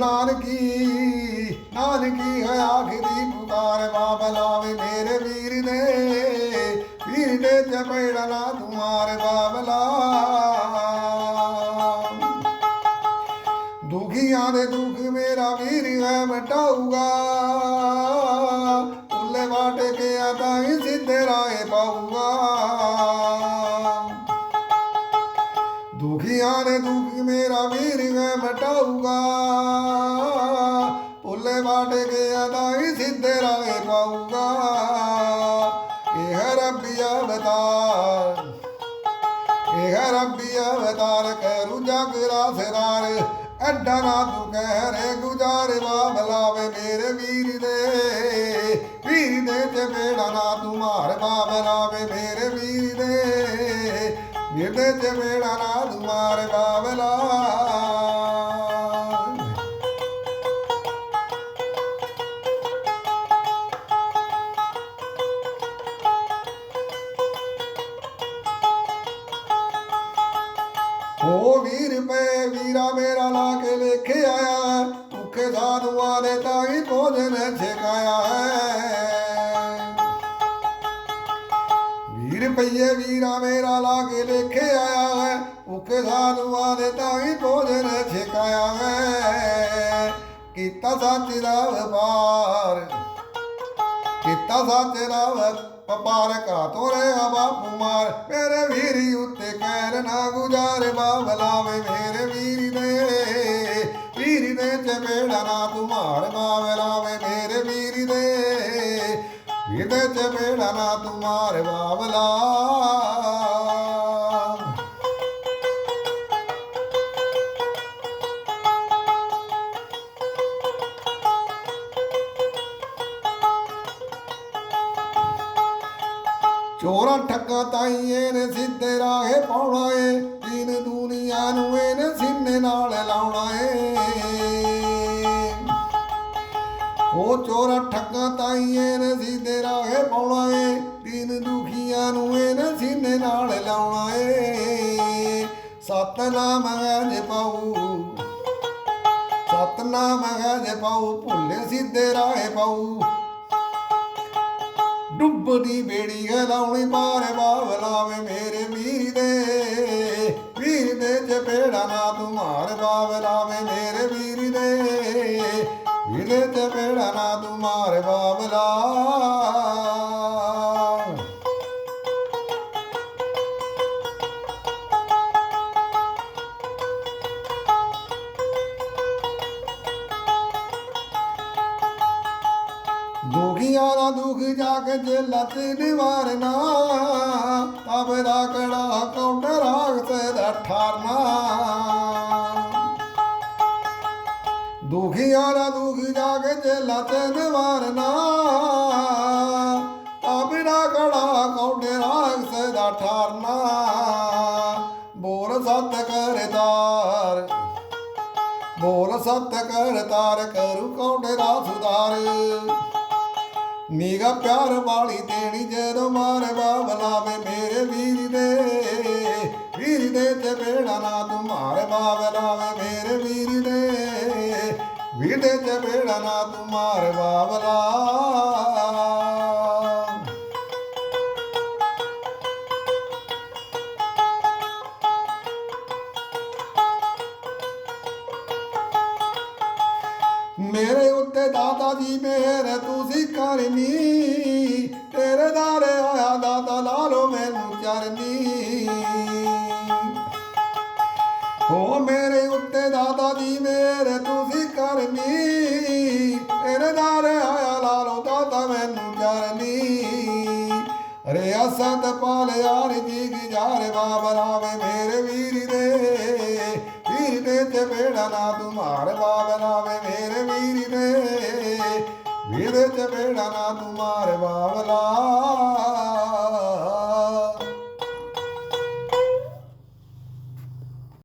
ਨਾਨਕੀ ਨਾਨਕੀ ਹੈ ਆਖਰੀ ਪੁਕਾਰ ਬਾਬਲਾ ਵੇ ਮੇਰੇ ਵੀਰ ਨੇ ਵੀਰ ਨੇ ਚਪੇੜਾ ਨਾ ਤੁਮਾਰੇ ਬਾਬਲਾ ਦੁਖੀਆਂ ਦੇ ਦੁੱਖ ਮੇਰਾ ਵੀਰ ਹੈ, ਮਟਾਊਗਾ। ਉੱਲੇ ਵਾਟੇ ਕੇ ਆਦਾ ਹੀ ਸਿੱਧੇ ਰਾਏ ਪਾਊਗਾ। ਇਹ ਰੱਬੀ ਅਵਤਾਰ ਕਰੂ ਜਗ ਰਾਸਰਾਰ ਐਡਾ ਨਾ ਤੂੰ ਕਹਿ ਰੇ ਗੁਜ਼ਾਰੇ ਬਾਬਲਾਵੇ ਮੇਰੇ ਵੀਰ ਦੇ। ਵੀਰ ਦੇ ਤੇ ਮੇੜਾ ਨਾ ਤੂੰ ਮਾਰ ਬਾਬਲਾ ਵੇ ਮੇਰੇ ਵੀਰ ਦੇ। ਵੀਰ ਦੇ ਤੇ ਮੇੜਾ ਨਾ ਤੂੰ ਮਾਰ ਬਾਬਲਾ ਓ ਵੀਰਾ ਮੇਰਾ ਲਾ ਕੇ ਲੇਖੇ ਆਇਆ ਭੁੱਖੇ ਸਾਧੂਆਂ ਦੇ ਤਾਈ ਭੋਜਨ ਛਕਾਇਆ ਹੈ। ਵੀਰ ਪਈਏ ਵੀਰਾ ਮੇਰਾ ਲਾ ਕੇ ਲੇਖੇ ਆਇਆ ਹੈ ਭੁੱਖੇ ਸਾਧੂਆਂ ਦੇ ਤਾਈ ਭੋਜਨ ਛਕਾਇਆ ਹੈ। ਕੀਤਾ ਸੱਚ ਦਾ ਵਪਾਰ, ਕੀਤਾ ਸਾਚੇ ਦਾ ਵਪਾਰ ਕਾ ਤੋਰੇ ਬਾਪੂ ਮਾਰ ਮੇਰੇ ਵੀਰੀ ਉੱਤੇ ਕਹਿਰ ਨਾ ਗੁਜ਼ਾਰੇ ਬਾਬਲਾਵੇ ਮੇਰੇ ਵੀਰੀ ਦੇ। ਵੀਰੀ ਦੇ ਚਪੇੜਾ ਨਾ ਤੁਮਾਰ ਬਾਬਲਾਵੇ ਮੇਰੇ ਵੀਰੀ ਦੇ। ਵੀਰ ਚਪੇੜਾ ਨਾ ਤੁਮਾਰ ਬਾਬਲਾ ਚੋਰਾਂ ਠੱਗਾ ਤਾਈਏ ਨੇ ਸਿੱਧੇ ਰਾਹੇ ਪਾਉਣਾ ਏ। ਦੀਨ ਦੁਨੀਆ ਨੂੰ ਇਹਨੇ ਸਿੰਨੇ ਨਾਲ ਲਾਉਣਾ ਏ। ਉਹ ਚੋਰਾਂ ਠੱਗਾ ਤਾਈਏ ਨੇ ਸਿੱਧੇ ਰਾਹੇ ਪਾਉਣਾ ਏ। ਦੀਨ ਦੁਖੀਆਂ ਨੂੰ ਇਹਨੇ ਸਿੰਨੇ ਨਾਲ ਲਾਉਣਾ ਏ। ਸਤਨਾਮ ਹੈ ਜੇ ਪਾਉ ਸਤਨਾਮ ਹੈ ਪਾਉ ਭੁੱਲੇ ਸਿੱਧੇ ਰਾਹੇ ਪਾਉ ਡੁੱਬਦੀ ਬੇੜੀ ਲਾਉਣੀ ਪਾਰ ਬਾਵਲਾਵੇ ਮੇਰੇ ਵੀਰ ਦੇ। ਵੀਰ ਦੇ ਚਪੇੜਾ ਨਾ ਤੂੰ ਤੁਮਾਰ ਬਾਵਲਾਵੇ ਮੇਰੇ ਵੀਰ ਦੇ। ਵੀਰ ਦੇ ਚਪੇੜਾ ਨਾ ਤੂੰ ਬਾਵਲਾ ਦੁਖੀਆਂ ਦਾ ਦੁੱਖ ਜਾ ਕੇ ਜੇਲਾ ਤੇ ਨਿਵਾਰਨਾ ਤਬ ਦਾ ਕੜਾ ਕੌਂਟ ਰਾਗ ਤੇ ਦਾ ਠਾਰਨਾ। ਦੁਖੀਆਂ ਦਾ ਦੁੱਖ ਜਾ ਕੇ ਜੇਲਾ ਤੇ ਨਿਵਾਰਨਾ ਤਬ ਦਾ ਕੜਾ ਕੌਂਟ ਰਾਗ ਤੇ ਦਾ ਠਾਰਨਾ। ਬੋਲ ਸਤ ਕਰਤਾਰ ਬੋਲ ਸਤ ਕਰਤਾਰ ਕਰੂ ਕੌਂਡੇ ਦਾ ਸੁਧਾਰ। ਨੀਗਾ ਪਿਆਰ ਵਾਲੀ ਦੇਣੀ ਜਦੋਂ ਮਾਰੇ ਬਾਬਲਾਵੇ ਮੇਰੇ ਵੀਰ ਦੇ। ਵੀਰ ਦੇ ਤੇ ਬੇੜਾ ਨਾ ਤੂੰ ਮਾਰੇ ਬਾਬਲਾਵੇ ਮੇਰੇ ਵੀਰ ਦੇ। ਵੀਰ ਦੇ ਤੇ ਬੇੜਾ ਨਾ ਤੂੰ ਮਾਰੇ ਬਾਬਲਾ ਮੇਰੇ ਉੱਤੇ ਦਾਦਾ ਜੀ ਮਿਹਰ ਤੁਸੀਂ ਕਰਨੀ। ਤੇਰੇ ਦਾਰੇ ਆਇਆ ਦਾਦਾ ਲਾ ਲੋ ਮੈਨੂੰ ਚਰਨੀ। ਹੋ ਮੇਰੇ ਉੱਤੇ ਦਾਦਾ ਜੀ ਮਿਹਰ ਤੁਸੀਂ ਕਰਨੀ। ਤੇਰੇ ਦਾਰੇ ਆਇਆ ਲਾ ਲੋ ਦਾਦਾ ਮੈਨੂੰ ਚਰਨੀ। ਅਰੇ ਅਸਤ ਪਾਲ ਯਾਰ ਜੀ ਗੁਜ਼ਾਰੇ ਬਾਬਾ વીર જ બેડાના તુમાર બાવલા